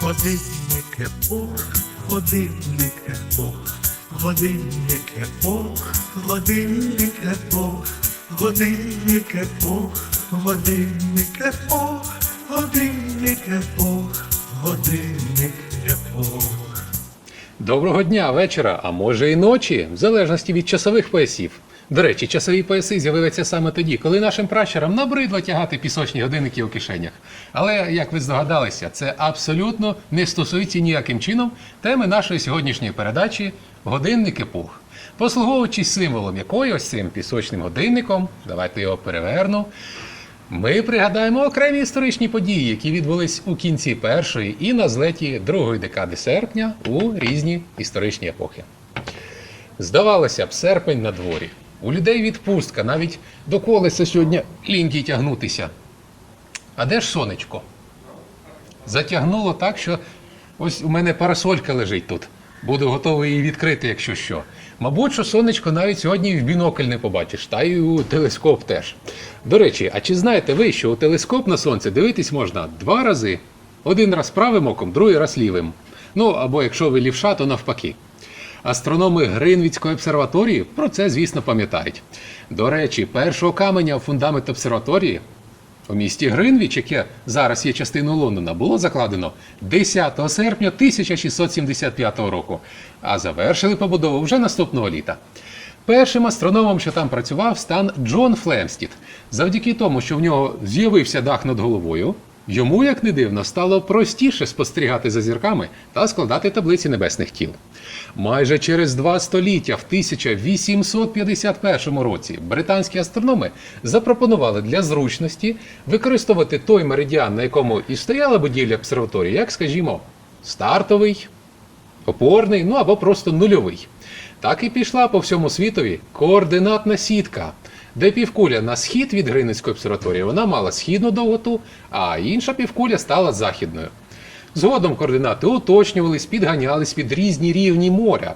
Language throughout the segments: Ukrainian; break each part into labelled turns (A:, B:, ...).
A: Годинник епох, годинник епох, годинник епох, годинник епох, годинник епох, годинник епох, годинник епох, годинник епох.
B: Доброго дня, вечора, а може і ночі, в залежності від часових поясів. До речі, часові пояси з'явилися саме тоді, коли нашим пращурам набридло тягати пісочні годинники у кишенях. Але, як ви здогадалися, це абсолютно не стосується ніяким чином теми нашої сьогоднішньої передачі Годинник епох. Послуговуючись символом якої ось цим пісочним годинником, давайте його переверну. Ми пригадаємо окремі історичні події, які відбулись у кінці першої і на злеті другої декади серпня у різні історичні епохи. Здавалося б, серпень на дворі. У людей відпустка, навіть до колеса сьогодні ліньки тягнутися. А де ж сонечко? Затягнуло так, що ось у мене парасолька лежить тут. Буду готовий її відкрити, якщо що. Мабуть, що сонечко навіть сьогодні в бінокль не побачиш, та й у телескоп теж. До речі, а чи знаєте ви, що у телескоп на сонце дивитись можна два рази? Один раз правим оком, другий раз лівим. Ну або якщо ви лівша, то навпаки. Астрономи Гринвіцької обсерваторії про це, звісно, пам'ятають. До речі, першого каменя у фундамент обсерваторії у місті Гринвіч, яке зараз є частиною Лондона, було закладено 10 серпня 1675 року, а завершили побудову вже наступного літа. Першим астрономом, що там працював, стан Джон Флемстід. Завдяки тому, що в нього з'явився дах над головою, йому, як не дивно, стало простіше спостерігати за зірками та складати таблиці небесних тіл. Майже через два століття, в 1851 році, британські астрономи запропонували для зручності використовувати той меридіан, на якому і стояла будівля обсерваторії, як, скажімо, стартовий, опорний, ну або просто нульовий. Так і пішла по всьому світові координатна сітка, де півкуля на схід від Гринницької обсерваторії вона мала східну довготу, а інша півкуля стала західною. Згодом координати уточнювались, підганялись під різні рівні моря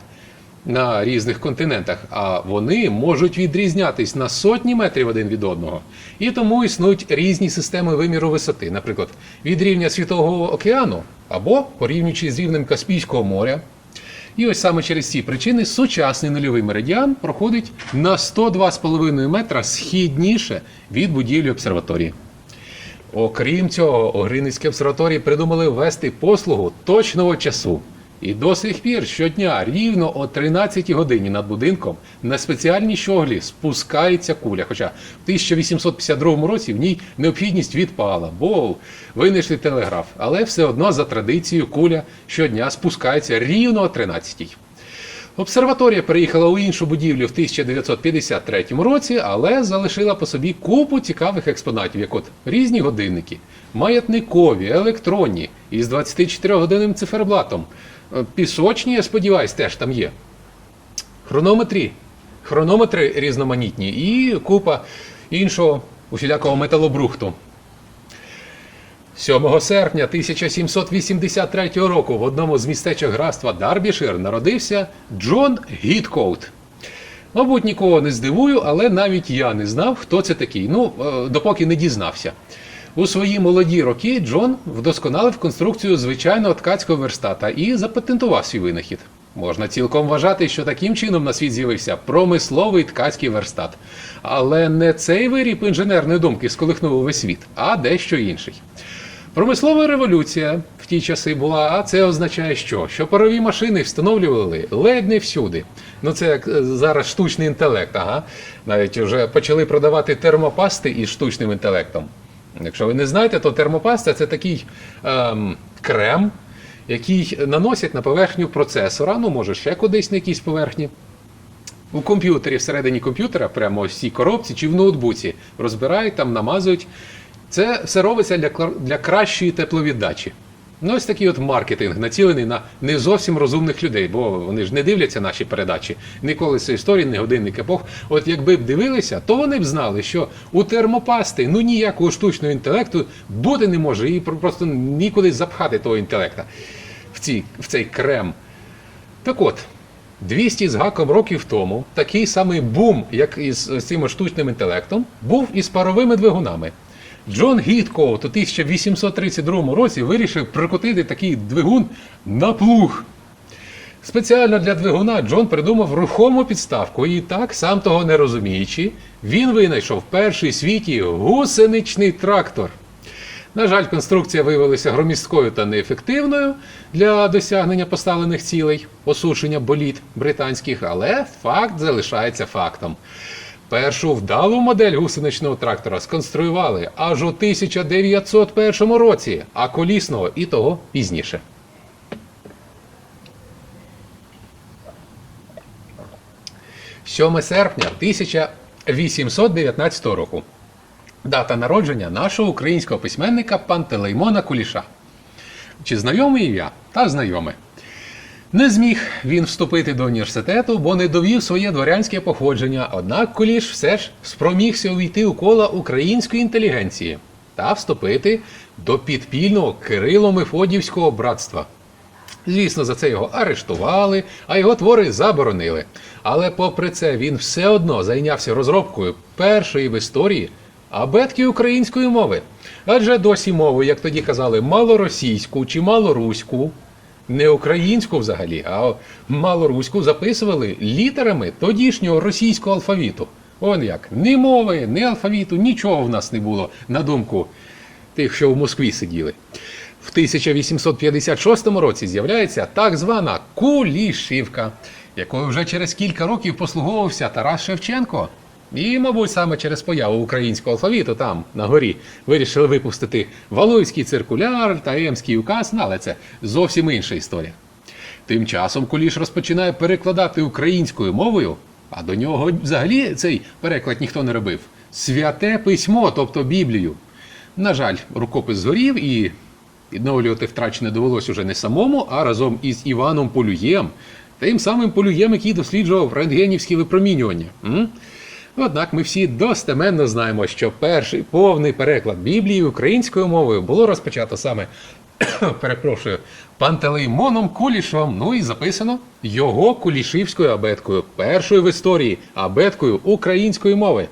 B: на різних континентах, а вони можуть відрізнятись на сотні метрів один від одного. І тому існують різні системи виміру висоти, наприклад, від рівня Світового океану або порівнюючи з рівнем Каспійського моря. І ось саме через ці причини сучасний нульовий меридіан проходить на 102,5 метра східніше від будівлі обсерваторії. Окрім цього, Огринницькі обсерваторії придумали ввести послугу точного часу. І до сих пір щодня рівно о 13 годині над будинком на спеціальній щоглі спускається куля. Хоча в 1852 році в ній необхідність відпала, бо винайшли телеграф. Але все одно за традицією куля щодня спускається рівно о 13. Обсерваторія переїхала у іншу будівлю в 1953 році, але залишила по собі купу цікавих експонатів, як от різні годинники, маятникові, електронні із 24-годинним циферблатом. Е, Пісочні, я сподіваюсь, теж там є. Хронометрі, хронометри різноманітні і купа іншого усілякого металобрухту. 7 серпня 1783 року в одному з містечок графства Дарбішир народився Джон Гіткоут. Мабуть, нікого не здивую, але навіть я не знав, хто це такий. Ну, е, допоки не дізнався. У свої молоді роки Джон вдосконалив конструкцію звичайного ткацького верстата і запатентував свій винахід. Можна цілком вважати, що таким чином на світ з'явився промисловий ткацький верстат. Але не цей виріб інженерної думки сколихнув увесь світ, а дещо інший. Промислова революція в ті часи була, а це означає що? Що парові машини встановлювали ледь не всюди. Ну це як е, зараз штучний інтелект, ага. Навіть вже почали продавати термопасти із штучним інтелектом. Якщо ви не знаєте, то термопаста це такий ем, крем, який наносять на поверхню процесора, ну може ще кудись на якійсь поверхні. У комп'ютері, всередині комп'ютера, прямо в цій коробці чи в ноутбуці, розбирають там, намазують. Це все робиться для, для кращої тепловіддачі. Ну, ось такий от маркетинг націлений на не зовсім розумних людей, бо вони ж не дивляться наші передачі. Ніколи з історії, не годинник епох. От якби б дивилися, то вони б знали, що у термопасти ну ніякого штучного інтелекту бути не може, і просто нікуди запхати того інтелекта в, ці, в цей крем. Так от, 200 з гаком років тому такий самий бум, як із цим штучним інтелектом, був із паровими двигунами. Джон Гіткоут у 1832 році вирішив прикотити такий двигун на плуг. Спеціально для двигуна Джон придумав рухому підставку, і так, сам того не розуміючи, він винайшов перший в світі гусеничний трактор. На жаль, конструкція виявилася громісткою та неефективною для досягнення поставлених цілей, осушення боліт британських, але факт залишається фактом. Першу вдалу модель гусеничного трактора сконструювали аж у 1901 році, а колісного і того пізніше. – 7 серпня 1819 року. Дата народження нашого українського письменника Пантелеймона Куліша. Чи знайоме ім'я? Та знайоме. Не зміг він вступити до університету, бо не довів своє дворянське походження, однак Куліш все ж спромігся увійти у кола української інтелігенції та вступити до підпільного Кирило-Мефодівського братства. Звісно, за це його арештували, а його твори заборонили. Але попри це він все одно зайнявся розробкою першої в історії абетки української мови. Адже досі мову, як тоді казали, малоросійську чи малоруську, не українську взагалі, а малоруську записували літерами тодішнього російського алфавіту. Он як, ні мови, ні алфавіту, нічого в нас не було, на думку тих, що в Москві сиділи. В 1856 році з'являється так звана Кулішівка, якою вже через кілька років послуговувався Тарас Шевченко. І, мабуть, саме через появу українського алфавіту там, на горі, вирішили випустити Валуйський циркуляр та Емський указ, ну, але це зовсім інша історія. Тим часом Куліш розпочинає перекладати українською мовою, а до нього взагалі цей переклад ніхто не робив. Святе письмо, тобто Біблію. На жаль, рукопис згорів і відновлювати втрачене довелось уже не самому, а разом із Іваном Полюєм, тим самим Полюєм, який досліджував рентгенівські випромінювання. Однак ми всі достеменно знаємо, що перший повний переклад Біблії українською мовою було розпочато саме, перепрошую, Пантелеймоном Кулішем, ну і записано його кулішівською абеткою, першою в історії абеткою української мови.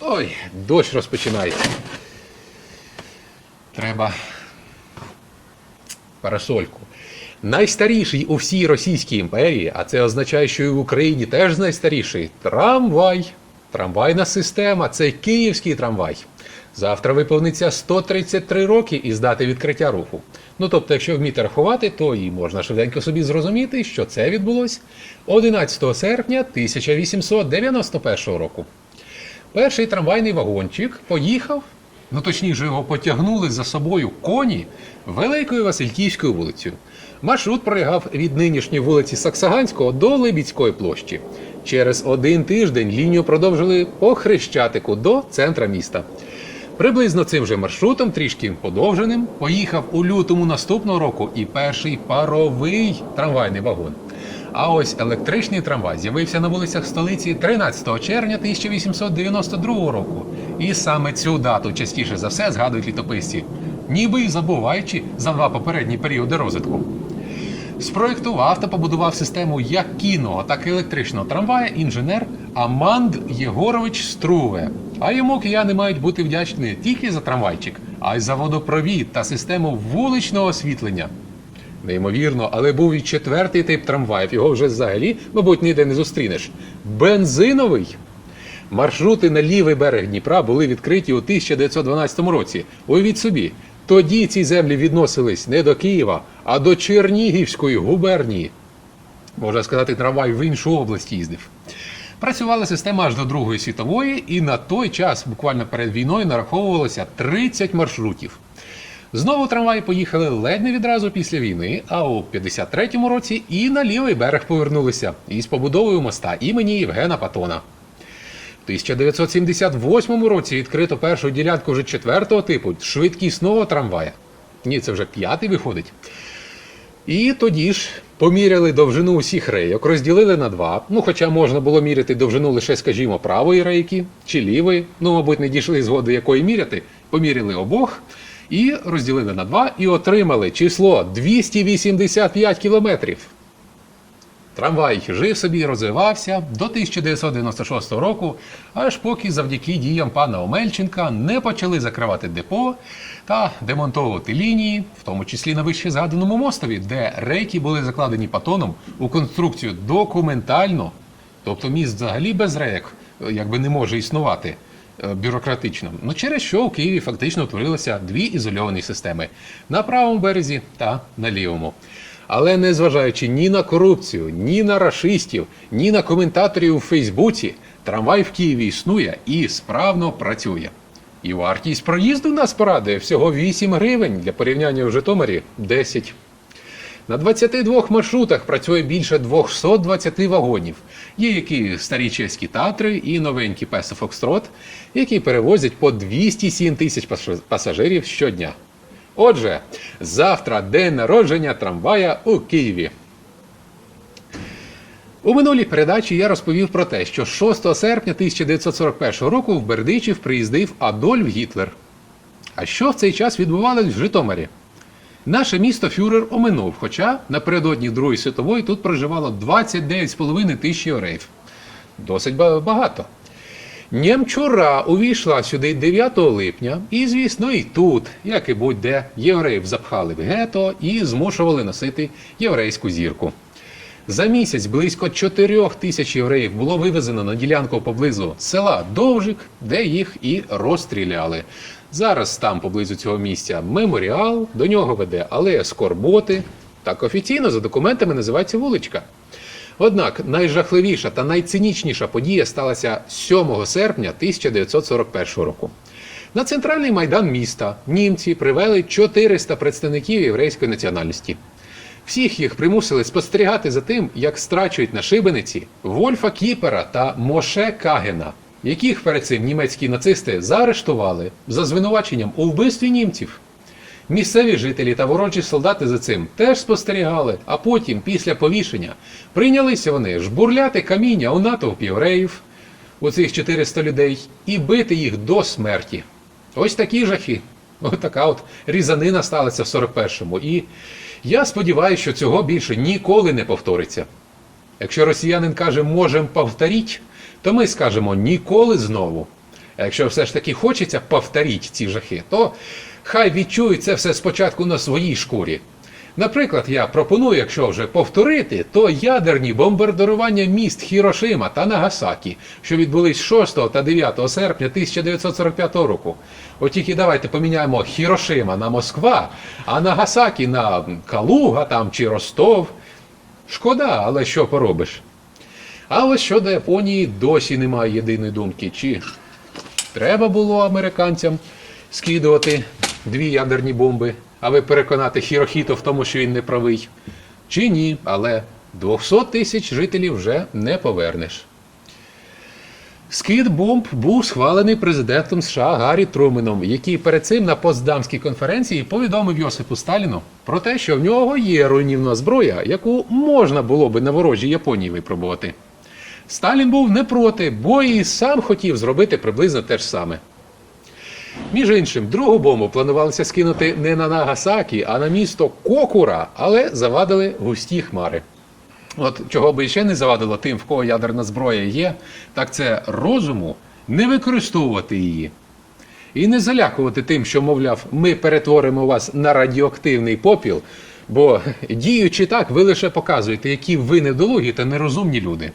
B: Ой, дощ розпочинається. Треба парасольку. Найстаріший у всій Російській імперії, а це означає, що і в Україні теж найстаріший трамвай. Трамвайна система це київський трамвай. Завтра виповниться 133 роки із дати відкриття руху. Ну тобто, якщо вміти рахувати, то і можна швиденько собі зрозуміти, що це відбулось 11 серпня 1891 року. Перший трамвайний вагончик поїхав, ну точніше, його потягнули за собою коні Великою Васильківською вулицею. Маршрут пролягав від нинішньої вулиці Саксаганського до Либідської площі. Через один тиждень лінію продовжили по Хрещатику до центра міста. Приблизно цим же маршрутом, трішки подовженим, поїхав у лютому наступного року і перший паровий трамвайний вагон. А ось електричний трамвай з'явився на вулицях столиці 13 червня 1892 року. І саме цю дату частіше за все згадують літописці, ніби й забуваючи за два попередні періоди розвитку. Спроєктував та побудував систему як кінного, так і електричного трамвая інженер Аманд Єгорович Струве. А йому кияни мають бути вдячні не тільки за трамвайчик, а й за водопровід та систему вуличного освітлення. Неймовірно, але був і четвертий тип трамваїв. Його вже взагалі, мабуть, ніде не зустрінеш. Бензиновий. Маршрути на лівий берег Дніпра були відкриті у 1912 році. Уявіть собі, тоді ці землі відносились не до Києва, а до Чернігівської губернії. Можна сказати, трамвай в іншу область їздив. Працювала система аж до Другої світової, і на той час, буквально перед війною, нараховувалося 30 маршрутів. Знову трамваї поїхали ледь не відразу після війни, а у 53-му році і на лівий берег повернулися із побудовою моста імені Євгена Патона. В 1978 році відкрито першу ділянку вже четвертого типу швидкісного трамвая. Ні, це вже п'ятий виходить. І тоді ж поміряли довжину усіх рейок, розділили на два. Ну, хоча можна було міряти довжину лише, скажімо, правої рейки чи лівої. Ну, мабуть, не дійшли згоди, якої міряти. Поміряли обох і розділили на два, і отримали число 285 кілометрів. Трамвай жив собі, розвивався до 1996 року, аж поки завдяки діям пана Омельченка не почали закривати депо та демонтовувати лінії, в тому числі на вище згаданому мостові, де рейки були закладені патоном у конструкцію документально. Тобто міст взагалі без рейок е, якби не може існувати е, бюрократично. Ну через що у Києві фактично утворилися дві ізольовані системи на правому березі та на лівому. Але незважаючи ні на корупцію, ні на рашистів, ні на коментаторів у Фейсбуці, трамвай в Києві існує і справно працює. І вартість проїзду нас порадує всього 8 гривень для порівняння в Житомирі 10. На 22 маршрутах працює більше 220 вагонів. Є які старі чеські татри і новенькі Песо Фокстрот, які перевозять по 207 тисяч пасажирів щодня. Отже, завтра день народження трамвая у Києві. У минулій передачі я розповів про те, що 6 серпня 1941 року в Бердичів приїздив Адольф Гітлер. А що в цей час відбувалось в Житомирі? Наше місто Фюрер оминув, хоча напередодні Другої світової тут проживало 29,5 тисяч євреїв. Досить багато. Нємчура увійшла сюди 9 липня, і, звісно, і тут, як і будь-де, євреїв запхали в гето і змушували носити єврейську зірку. За місяць близько 4 тисяч євреїв було вивезено на ділянку поблизу села Довжик, де їх і розстріляли. Зараз там поблизу цього місця меморіал, до нього веде алея Скорботи. Так офіційно за документами називається вуличка. Однак найжахливіша та найцинічніша подія сталася 7 серпня 1941 року. На центральний майдан міста німці привели 400 представників єврейської національності. Всіх їх примусили спостерігати за тим, як страчують на шибениці Вольфа Кіпера та Моше Кагена, яких перед цим німецькі нацисти заарештували за звинуваченням у вбивстві німців. Місцеві жителі та ворожі солдати за цим теж спостерігали, а потім, після повішення, прийнялися вони жбурляти каміння у натовп євреїв, у цих 400 людей, і бити їх до смерті. Ось такі жахи. Ось така от різанина сталася в 41-му. І я сподіваюся, що цього більше ніколи не повториться. Якщо росіянин каже можем повторіть, то ми скажемо ніколи знову. А якщо все ж таки хочеться повторіть ці жахи, то хай відчують це все спочатку на своїй шкурі. Наприклад, я пропоную, якщо вже повторити, то ядерні бомбардирування міст Хірошима та Нагасакі, що відбулись 6 та 9 серпня 1945 року. От тільки давайте поміняємо Хірошима на Москва, а Нагасакі на Калуга там чи Ростов. Шкода, але що поробиш? А ось щодо Японії досі немає єдиної думки, чи треба було американцям скидувати дві ядерні бомби, аби переконати Хірохіто в тому, що він не правий. Чи ні, але 200 тисяч жителів вже не повернеш. Скид бомб був схвалений президентом США Гаррі Труменом, який перед цим на Потсдамській конференції повідомив Йосипу Сталіну про те, що в нього є руйнівна зброя, яку можна було би на ворожій Японії випробувати. Сталін був не проти, бо і сам хотів зробити приблизно те ж саме. Між іншим, другу бомбу планувалося скинути не на Нагасакі, а на місто Кокура, але завадили густі хмари. От чого би ще не завадило тим, в кого ядерна зброя є, так це розуму не використовувати її. І не залякувати тим, що, мовляв, ми перетворимо вас на радіоактивний попіл, бо діючи так, ви лише показуєте, які ви недолугі та нерозумні люди.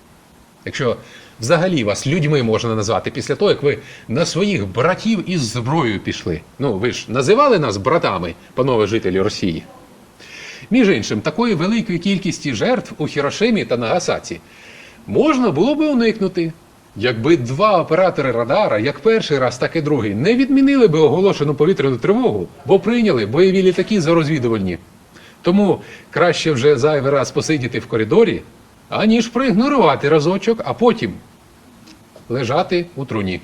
B: Якщо взагалі вас людьми можна назвати після того, як ви на своїх братів із зброєю пішли. Ну, ви ж називали нас братами, панове жителі Росії. Між іншим, такої великої кількості жертв у Хірошимі та Нагасаці можна було би уникнути, якби два оператори радара, як перший раз, так і другий, не відмінили би оголошену повітряну тривогу, бо прийняли бойові літаки за розвідувальні. Тому краще вже зайвий раз посидіти в коридорі, аніж проігнорувати разочок, а потім лежати у труні.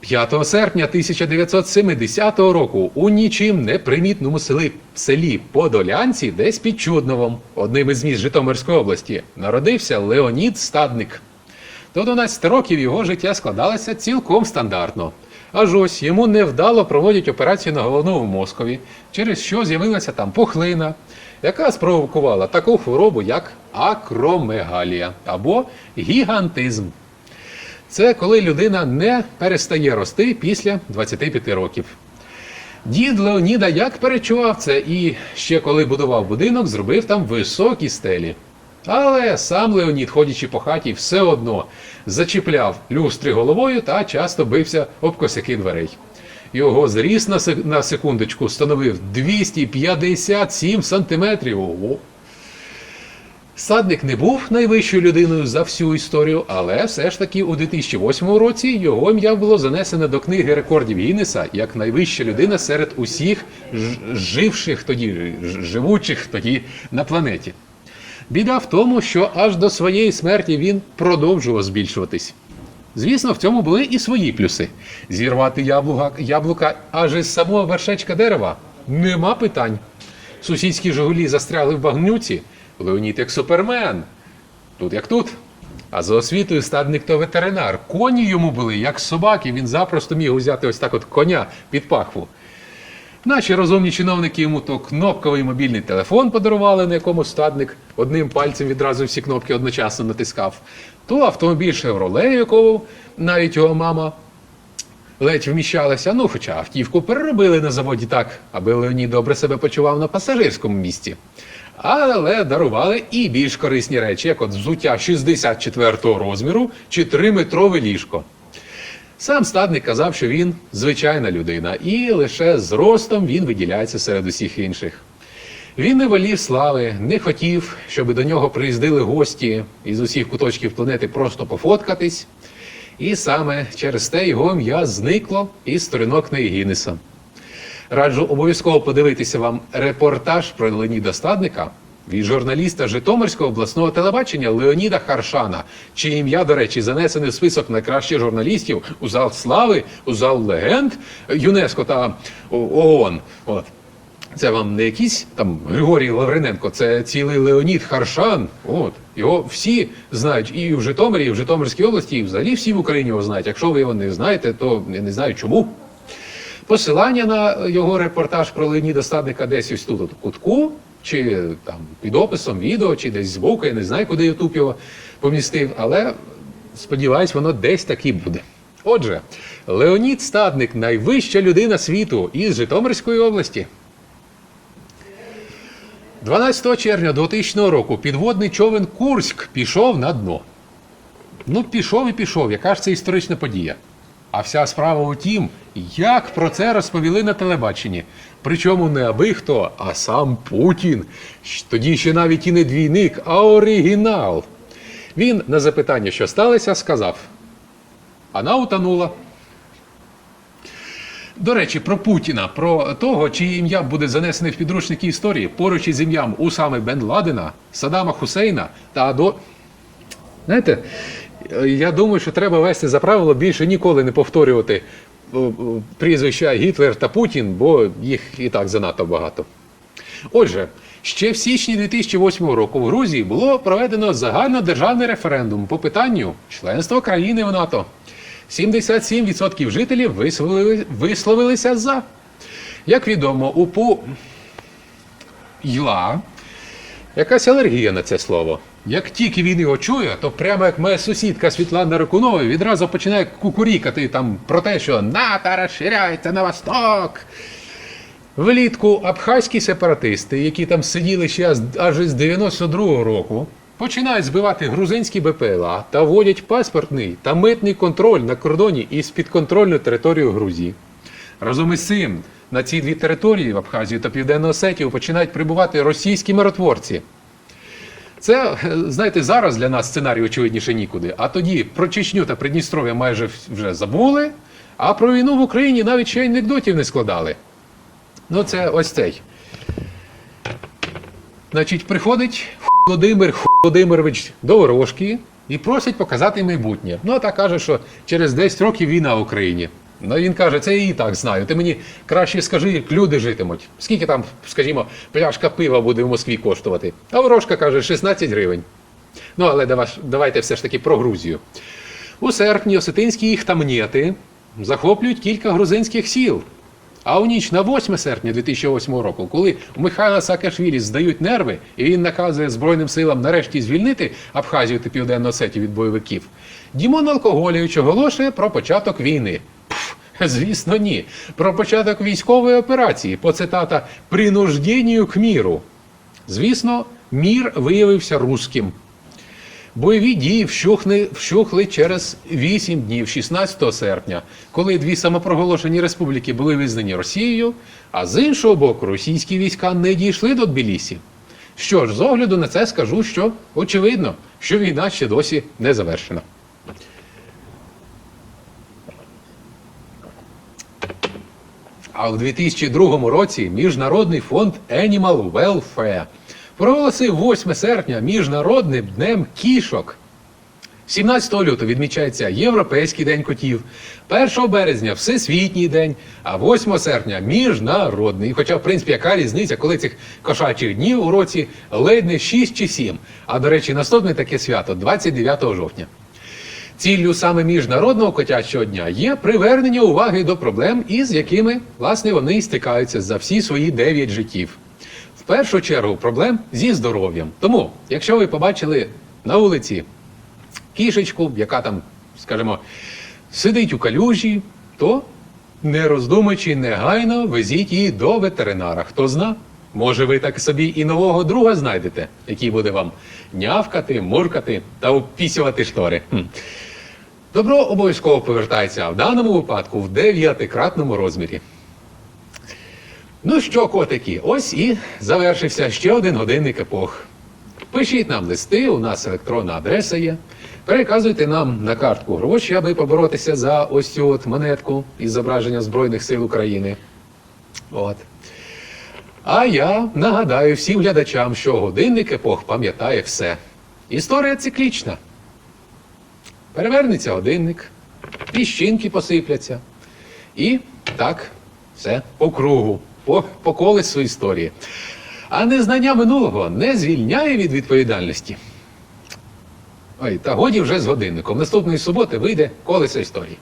B: 5 серпня 1970 року у нічим непримітному селі, селі Подолянці, десь під Чудновом, одним із міст Житомирської області, народився Леонід Стадник. До 12 років його життя складалося цілком стандартно. Аж ось йому невдало проводять операцію на головному мозкові, через що з'явилася там пухлина, яка спровокувала таку хворобу, як акромегалія або гігантизм. Це коли людина не перестає рости після 25 років. Дід Леоніда як перечував це і ще коли будував будинок, зробив там високі стелі. Але сам Леонід, ходячи по хаті, все одно зачіпляв люстри головою та часто бився об косяки дверей. Його зріст на, секундочку становив 257 сантиметрів. Ого! Садник не був найвищою людиною за всю історію, але все ж таки у 2008 році його ім'я було занесено до книги рекордів Гіннеса як найвища людина серед усіх живших тоді, живучих тоді на планеті. Біда в тому, що аж до своєї смерті він продовжував збільшуватись. Звісно, в цьому були і свої плюси. Зірвати яблука, яблука аж із самого вершечка дерева нема питань. Сусідські жигулі застрягли в багнюці, Леонід як супермен. Тут як тут. А за освітою стадник то ветеринар. Коні йому були, як собаки, він запросто міг взяти ось так от коня під пахву. Наші розумні чиновники йому то кнопковий мобільний телефон подарували, на якому стадник одним пальцем відразу всі кнопки одночасно натискав, то автомобіль Chevrolet, якого навіть його мама ледь вміщалася. Ну, хоча автівку переробили на заводі так, аби Леонід добре себе почував на пасажирському місці. Але дарували і більш корисні речі, як от взуття 64-го розміру чи 3-метрове ліжко. Сам стадник казав, що він звичайна людина, і лише зростом він виділяється серед усіх інших. Він не волів слави, не хотів, щоб до нього приїздили гості із усіх куточків планети просто пофоткатись. І саме через те його ім'я зникло із сторінок книги Гіннеса. Раджу обов'язково подивитися вам репортаж про Леоніда Стадника від журналіста Житомирського обласного телебачення Леоніда Харшана, чиє ім'я, до речі, занесене в список найкращих журналістів у зал слави, у зал легенд ЮНЕСКО та ООН. От. Це вам не якийсь там Григорій Лавриненко, це цілий Леонід Харшан. От його всі знають і в Житомирі, і в Житомирській області, і взагалі всі в Україні його знають. Якщо ви його не знаєте, то я не знаю чому. Посилання на його репортаж про Леоніда Стадника десь ось тут, в кутку, чи там під описом відео, чи десь збоку. Я не знаю, куди Ютуб його помістив, але сподіваюсь, воно десь таки буде. Отже, Леонід Стадник найвища людина світу із Житомирської області. 12 червня 2000 року підводний човен Курськ пішов на дно. Ну, пішов і пішов, яка ж це історична подія. А вся справа у тім, як про це розповіли на телебаченні. Причому не аби хто, а сам Путін. Тоді ще навіть і не двійник, а оригінал. Він на запитання, що сталося, сказав: Вона утонула. До речі, про Путіна, про того, чиє ім'я буде занесене в підручники історії поруч із ім'ям Усами Бен Ладена, Саддама Хусейна та до. Знаєте, я думаю, що треба вести за правило більше ніколи не повторювати прізвища Гітлер та Путін, бо їх і так занадто багато. Отже, ще в січні 2008 року в Грузії було проведено загальнодержавний референдум по питанню членства країни в НАТО. 77% жителів висловили, висловилися за. Як відомо, у Пу Йла якась алергія на це слово. Як тільки він його чує, то прямо як моя сусідка Світлана Ракунова відразу починає кукурікати там про те, що НАТО розширяється на восток. Влітку абхазькі сепаратисти, які там сиділи ще аж- із 92-го року, починають збивати грузинські БПЛА та вводять паспортний та митний контроль на кордоні із підконтрольною територією Грузії. Разом із цим на ці дві території в Абхазію та Південну Осетію починають прибувати російські миротворці. Це, знаєте, зараз для нас сценарій очевидніше нікуди. А тоді про Чечню та Придністров'я майже вже забули, а про війну в Україні навіть ще анекдотів не складали. Ну, це ось цей. Значить, приходить Володимир Володимирович до ворожки і просить показати майбутнє. Ну, а та каже, що через 10 років війна в Україні. Ну, він каже, це я і так знаю. Ти мені краще скажи, як люди житимуть. Скільки там, скажімо, пляшка пива буде в Москві коштувати? А ворожка каже, 16 гривень. Ну, але давайте все ж таки про Грузію. У серпні осетинські хтамнєти захоплюють кілька грузинських сіл. А у ніч на 8 серпня 2008 року, коли у Михайла Саакашвілі здають нерви, і він наказує Збройним силам нарешті звільнити Абхазію та Південну Осетію від бойовиків, Дімон Алкоголівич оголошує про початок війни. Звісно, ні. Про початок військової операції по цитата «принужденню к міру». Звісно, мір виявився руським. Бойові дії вщухли, вщухли через 8 днів, 16 серпня, коли дві самопроголошені республіки були визнані Росією, а з іншого боку, російські війська не дійшли до Тбілісі. Що ж, з огляду на це скажу, що очевидно, що війна ще досі не завершена. А в 2002 році Міжнародний фонд Animal Welfare проголосив 8 серпня Міжнародним днем кішок. 17 лютого відмічається Європейський день котів, 1 березня Всесвітній день, а 8 серпня міжнародний. Хоча, в принципі, яка різниця, коли цих кошачих днів у році ледь не 6 чи 7. А до речі, наступне таке свято 29 жовтня. Ціллю саме міжнародного котячого дня є привернення уваги до проблем, із якими власне вони стикаються за всі свої 9 життів. В першу чергу проблем зі здоров'ям. Тому, якщо ви побачили на вулиці кішечку, яка там, скажімо, сидить у калюжі, то не роздумуючи негайно везіть її до ветеринара. Хто зна, може ви так собі і нового друга знайдете, який буде вам нявкати, муркати та опісювати штори. Добро обов'язково повертається, в даному випадку в дев'ятикратному розмірі. Ну що, котики, ось і завершився ще один годинник епох. Пишіть нам листи, у нас електронна адреса є. Переказуйте нам на картку гроші, аби поборотися за ось цю от монетку із зображення Збройних сил України. От. А я нагадаю всім глядачам, що годинник епох пам'ятає все. Історія циклічна. Перевернеться годинник, піщинки посипляться. І так, все по кругу, по, по колесу історії. А незнання минулого не звільняє від відповідальності. Ой, та годі вже з годинником. Наступної суботи вийде колесо історії.